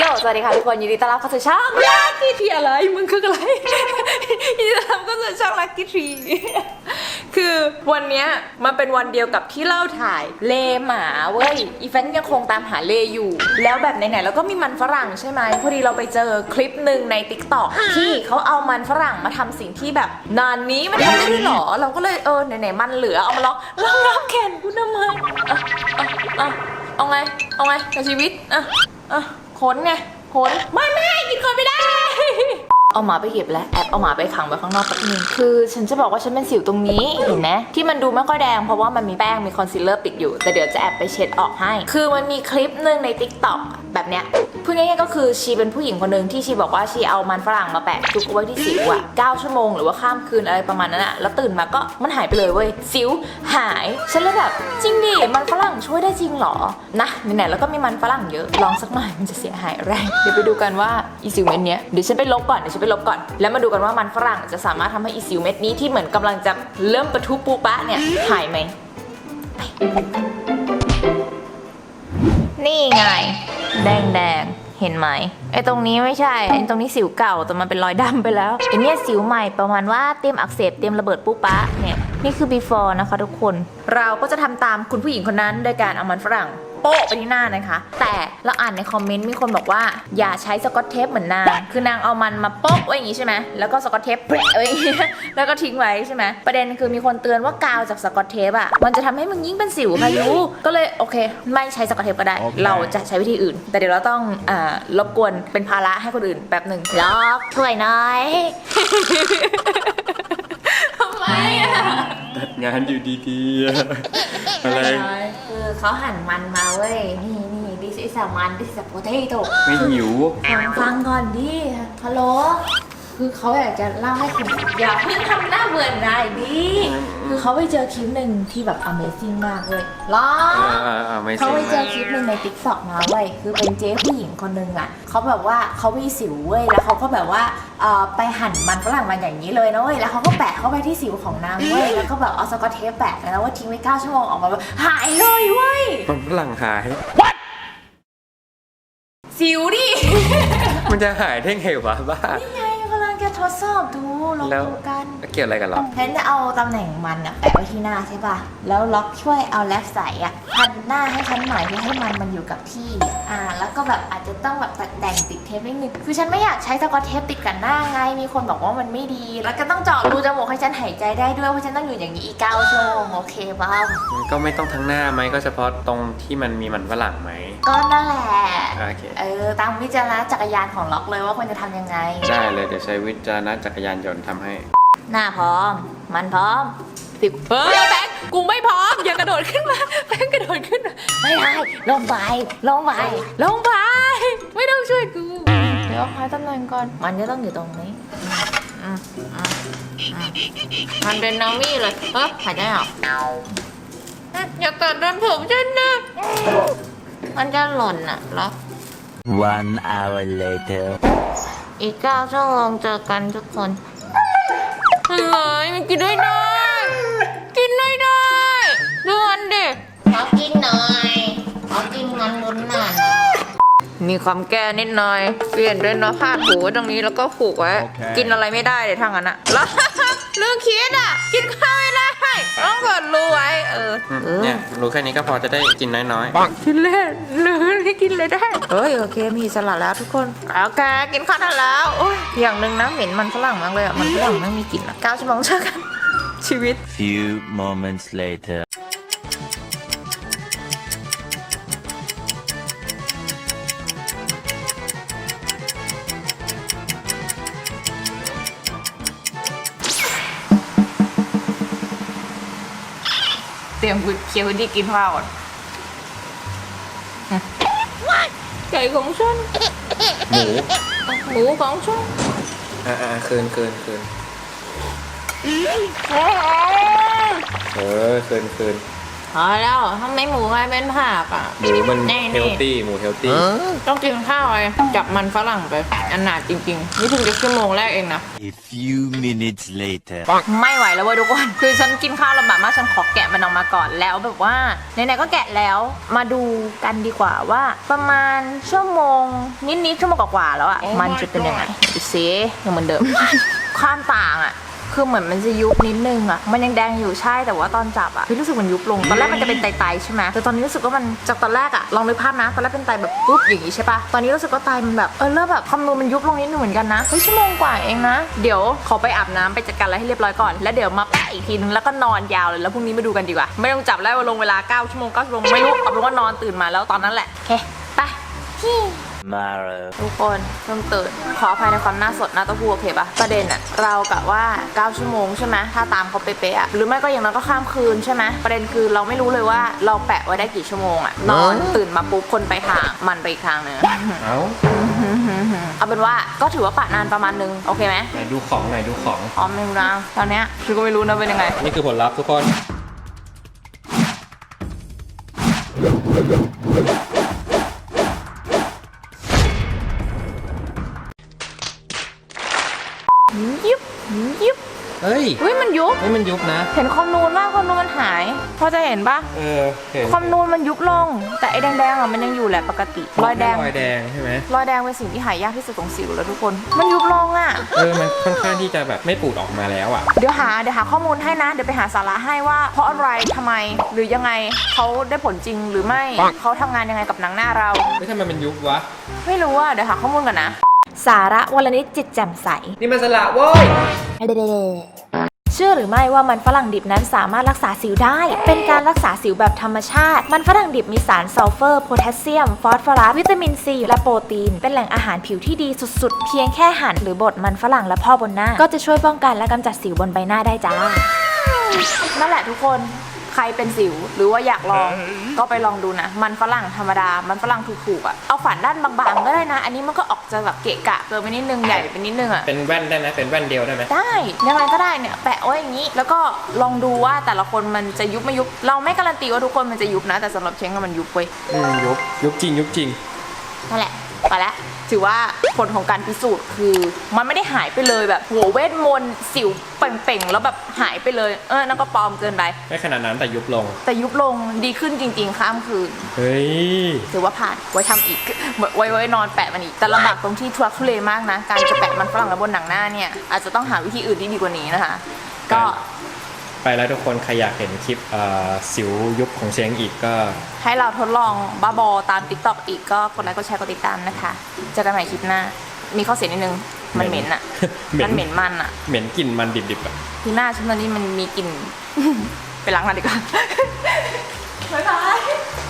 โยสวัสดีค่ะทุกคนยินดีต้อนรับเข้าสู่ช่องลักกี้ทีอะไรมึงคืออะไรยินดีต้อนรับเข้าสู่ช่องลักกี้ทีคือวันนี้มันเป็นวันเดียวกับที่เราถ่ายเลหมาเว้ยอีแฟนยังคงตามหาเลอยู่ แล้วแบบไหนๆแล้วก็มีมันฝรั่งใช่ไหมพอดีเราไปเจอคลิปหนึ่งใน t ิ k t o k ที่เขาเอามันฝรั่งมาทำสิ่งที่แบบ นานนี้มันทำได้ด้วยหรอ เราก็เลยเออไหนๆมันเหลือเอามาล็องลองรับแขนกูทำไมอะอะอะเอาไงเอาไงกับชีวิตอะอะ ขนไงขนไม่ไม่กินคนไม่ได้ เอาหมาไปเก็บแล้วแอบเอาหมาไปขังไว้ข้างนอกแป๊บนึงคือฉันจะบอกว่าฉันเป็นสิวตรงนี้เห็นไหมที่มันดูไม่ค่อยแดงเพราะว่ามันมีแป้งมีคอนซีลเลอร์ปิดอยู่ แต่เดี๋ยวจะแอบไปเช็ดออกให้ คือมันมีคลิปหนึ่งใน t ิ k t o k แบบเนี้ยพูดง่ายๆก็คือชีเป็นผู้หญิงคนหนึ่งที่ชีบอกว่าชีเอามันฝรั่งมาแปะจุกไว้ที่สิวอะ9ชั่วโมงหรือว่าข้ามคืนอะไรประมาณนั้นอะแล้วตื่นมาก็มันหายไปเลยเว้ยสิวหายฉันเลยแบบจริงดิมันฝรั่งช่วยได้จริงเหรอนะไหนๆแล้วก็มีมันฝรั่งเยอะลองสักหน่อยมันจะเสียหายอะไรเดี๋ยวไปดูกันว่าอีสิวเม็ดเนี้ยเดี๋ยวฉันไปลบก่อนเดี๋ยวฉันไปลบก่อน แล้วมาดูกันว่ามันฝรั่งจะสามารถทำให้อีสิวเม็ดนี้ที่เหมือนกำลังจะเริ่มประทุปูปะเนี่ยหายไหมนี่ไง แดงแดงๆเห็นไหมไอ้ตรงนี้ไม่ใช่ไอ้ตรงนี้สิวเก่าแต่มันเป็นรอยดำไปแล้วไอ้เนี่ยสิวใหม่ประมาณว่าเตรียมอักเสบเตรียมระเบิดปุ๊ปะเนี่ยนี่คือ before นะคะทุกคน เราก็จะทำตามคุณผู้หญิงคนนั้นโดยการเอามันฝรั่ง โปะไปที่หน้านะคะ แต่เราอ่านในคอมเมนต์มีคนบอกว่าอย่าใช้สกอตเทปเหมือนนาง คือนางเอามันมาโปะไว้อย่างนี้ใช่ไหมแล้วก็สกอตเทปแปะไว้อย่างนี้แล้วก็ทิ้งไว้ใช่ไหมประเด็นคือมีคนเตือนว่ากาวจากสกอตเทปอะมันจะทำให้มึงยิ่งเป็นสิวพายุก็เลยโอเค ไม่ใช้สกอตเทปก็ได้โอเคเราจะใช้วิธีอื่น แต่เดี๋ยวเราต้องอ่ารบกวนเป็นภาระให้คนอื่นแป๊บหนึ่งล็อกช่วยหน่อยทำไมอะ ตัดงานอยู่ดีๆอะอะไร คือเขาหั่นมันมาเว้ย นี่นี่ this is a มัน this is a potato ไม่หิว ฟังฟังก่อนดิฮัลโหล คือเขาอยากจะเล่าให้คุณอย่าเพิ่งทำหน้าเบื่อหน่ายดิคือเขาไปเจอคลิปหนึ่งที่แบบ Amazing มากเลยล้ออ่าอ่าไม่เขาใช่ไปเจอคลิปหนึ่งในติ๊กต็อกมาเว้ยคือเป็นเจ๊ผู้หญิงคนหนึ่งอะเขาแบบว่าเขามีสิวเว้ย แล้วเขาก็แบบว่าเอ่อไปหั่นมันฝรั่งมาอย่างนี้เลยนะเว้ย แล้วเขาก็แปะเข้าไปที่สิวของนางเว้ย แล้วก็แบบเอาสกอตเทปแปะแล้วว่าทิ้งไว้9ชั่วโมงออกมาแบบหายเลยเว้ย มันฝรั่งหาย สิวดิ มันจะหายได้ไงวะบ้านี่ไงกำลังจะ ทดสอบดูลองแล้ว ดูกัน เกี่ยวอะไรกันหรอฉันจะเอาตำแหน่งมันอะแปะไว้ที่หน้าใช่ป่ะ แล้วล็อกช่วยเอาแลบใสอะพันหน้าให้ฉันหน่อยเพื่อให้มันมันอยู่กับที่ อ่า แล้วก็แบบอาจจะต้องแบบตัดแต่งติดเทปนิดนึง คือฉันไม่อยากใช้สกอตเทปติดกับหน้าไง มีคนบอกว่ามันไม่ดี แล้วก็ต้องเจาะรูจมูกให้ฉันหายใจได้ด้วย เพราะฉันต้องอยู่อย่างนี้อีกเก้าชั่วโมงโอเคเปล่ามันก็ไม่ต้องทั้งหน้าไหมก็เฉพาะตรงที่มันมีมันฝรั่งไหม ก็นั่นแหละ โอเค เออตามวิจารณจักรยานของล็อกเลยว่าควรจะทำยังไง ได้เลยเดี๋ยวใช้วิจารณจักรยานยนต์ทำให้ หน้าพร้อม มันพร้อมสิบเฮ้ยแบงค์กูไม่พร้อม อย่ากระโดดขึ้นมาแบงค์กระโดดขึ้นมาไม่ได้ลงไปลงไปลงไปไม่ต้องช่วยกู เดี๋ยวหาตำแหน่งก่อน มันจะต้องอยู่ตรงนี้อืมอืมอืมมันเป็นนามี่เลยเฮ้ยหายใจออกอืมอย่าตัดเดินผมฉันนะ มันจะหล่นอะแล้ว One hour later. อีกเก้าชั่วโมงเจอกันทุกคนเฮ้ยมันกินได้ได้กินได้ได้ดูมันดิขอกินหน่อยขอกินมันบนหน้ามีความแก้นิดหน่อย เปลี่ยนด้วยเนาะผ้าถูไว้ตรงนี้แล้วก็ผูกไว้โอเคกินอะไรไม่ได้เลยทางนั้นอะแล้วลืมคิดอะกินข้าวไม่ได้ ต้องเปิดรูไว้เอออืมเออเนี่ยรู้แค่นี้ก็พอจะได้กินน้อยกินเล่นหรือให้กินเลยได้เฮ้ยโอเคมีสลัดแล้วทุกคนโอเคกินข้าวได้แล้วโอ้ยอย่างหนึ่งนะเหม็นมันฝรั่งมากเลยอะมันฝรั่งไม่มีกลิ่นอะเก้าชั่วโมงเจอกันชีวิต Few moments later. ยังเคี้ยวที่กินข้าวไก่ของฉันหมูหมูของฉันอ่าอ่าคืนคืนคืนเออคืนคืน พอแล้วทำไมหมูกลายเป็นผักอะ หมูมันแน่ๆ เฮลตี้หมูเฮลตี้ต้องกินข้าวเลยจับมันฝรั่งไปอันหนาจริงๆ นี่เพิ่งจะชั่วโมงแรกเองนะ A few minutes later. ไม่ไหวแล้วเว้ยทุกคน คือฉันกินข้าวลำบากมาก ฉันขอแกะมันออกมาก่อนแล้วแบบว่าไหนๆก็แกะแล้ว มาดูกันดีกว่าว่าประมาณชั่วโมง นิดๆชั่วโมงกว่าๆแล้วอะมันจะเป็นยังไงดูซิยังเหมือนเดิม ความต่างอะ คือเหมือนมันจะยุบนิดนึงอะมันยังแดงอยู่ใช่แต่ว่าตอนจับอะคือรู้สึกมันยุบลง ตอนแรกมันจะเป็นไตๆใช่ไหมแต่ตอนนี้รู้สึกว่ามันจากตอนแรกอะลองนึกภาพนะ ตอนแรกเป็นไตแบบปุ๊บอย่างนี้ใช่ปะตอนนี้รู้สึกว่าไตมันแบบเออเริ่มแบบความนูนมันยุบลงนิดนึงเหมือนกันนะเฮ้ยชั่วโมงกว่าเองนะ เดี๋ยวขอไปอาบน้ำไปจัดการอะไรให้เรียบร้อยก่อน แล้วเดี๋ยวมาแปะอีกทีนึงแล้วก็นอนยาวเลยแล้วพรุ่งนี้มาดูกันดีกว่า ไม่ต้องจับแล้วลงเวลา9ชั่วโมง9ชั่วโมงไม่รู้เอาเป็นว่านอนตื่นมาแล้วตอนนั้นแหละโอเคไป ที่ Tomorrow. ทุกคนเพิ่งตื่นขออภัยในความหน้าสดหน้าเต้าหู้โอเคปะประเด็นอะเรากะว่า 9 ชั่วโมงใช่ไหมถ้าตามเขาเป๊ะๆอะหรือไม่ก็อย่างนั้นก็ข้ามคืนใช่ไหมประเด็นคือเราไม่รู้เลยว่าเราแปะไว้ได้กี่ชั่วโมงอะนอนตื่นมาปุ๊บคนไปทางมันไปอีกทางหนึงเอ้าเอาเป็นว่าก็ถือว่าปะนานประมาณนึงโอเคไหมไหนดูของไหนดูของอ๋อไม่รู้นะตอนเนี้ยคือก็ไม่รู้นะเป็นยังไง นี่คือผลลัพธ์ทุกคน เฮ้ยเฮ้ยมันยุบ เฮ้ยมันยุบนะ เห็นความนูนว่าความนูนมันหาย พอจะเห็นปะเออเห็นความนูนมันยุบลง แต่ไอ้แดงๆอะมันยังอยู่แหละปกติ รอยแดง รอยแดงใช่ไหมรอยแดงเป็นสิ่งที่หายากที่สุดของสิวแล้วทุกคน มันยุบลงอะ เออ มันค่อนข้างที่จะแบบไม่ปูดออกมาแล้วอะ เดี๋ยวหา เดี๋ยวหาข้อมูลให้นะ เดี๋ยวไปหาสาระให้ว่า เพราะอะไรทำไม หรือยังไงเขาได้ผลจริงหรือไม่ เขาทำงานยังไงกับหนังหน้าเราไม่ทำไมมันยุบวะ ไม่รู้อะ เดี๋ยวหาข้อมูลกันนะ สาระวลนิดจิตแจ่มใส นี่มันสละโว้ย เชื่อหรือไม่ว่ามันฝรั่งดิบนั้นสามารถรักษาสิวได้ เป็นการรักษาสิวแบบธรรมชาติ มันฝรั่งดิบมีสารซัลเฟอร์ โพแทสเซียม ฟอสฟอรัส วิตามินซี และโปรตีน เป็นแหล่งอาหารผิวที่ดีสุดๆ เพียงแค่หั่นหรือบดมันฝรั่งและพ่อบนหน้า ก็จะช่วยป้องกันและกำจัดสิวบนใบหน้าได้จ้า นั่นแหละทุกคน ใครเป็นสิวหรือว่าอยากลองก็ไปลองดูนะ มันฝรั่งธรรมดา มันฝรั่งถูกๆอะ่ะเอาฝันด้านบางๆก็ได้นะ อันนี้มันก็ออกจะแบบเกะกะเกินไปนิดนึงใหญ่ไปนิดนึงอะ่ะเป็นแว่นได้ไหมเป็นแว่นเดียวได้ไหมได้ยังไงก็ได้เนี่ยแปะไว้อย่างนี้ แล้วก็ลองดูว่าแต่ละคนมันจะยุบไม่ยุบ เราไม่การันตีว่าทุกคนมันจะยุบนะ แต่สำหรับเช้งอะมันยุบเว้ยอืมยุบยุบจริงยุบจริงนั่นแหละ ไปแล้วถือว่าผลของการพิสูจน์คือ มันไม่ได้หายไปเลยแบบโหเวทมนต์สิวเป่งๆ แล้วแบบหายไปเลย เออนั่นก็ปลอมเกินไป ไม่ขนาดนั้นแต่ยุบลง แต่ยุบลงดีขึ้นจริง ๆ ข้ามคืน เฮ้ย ถือว่าผ่านไว้ทำอีกไว้ไว้นอนแปะมันอีก แต่ลำบากตรงที่ทุรักทุเลมากนะ การจะแปะมันฝรั่งแล้วบนหนังหน้าเนี่ยอาจจะต้องหาวิธีอื่นที่ดีกว่านี้นะคะ ก็ ไปแล้วทุกคนใครอยากเห็นคลิปเอ่อสิวยุบของเชียงอีกก็ ให้เราทดลองบ้าบอตาม t ิ k t o k อีกก็กดไลค์กดแชร์กดติดตามนะคะเจอกันใหม่คลิปหน้า มีข้อเสียนิดนึง มันเหม็นอะเหม็น มันเหม็นมันอะเหม็นกลิ่นมันดิบๆอะคือหน้าฉันตอนนี้มันมีกลิ่น ไปล้างหน้าดีกว่า บ๊ายบาย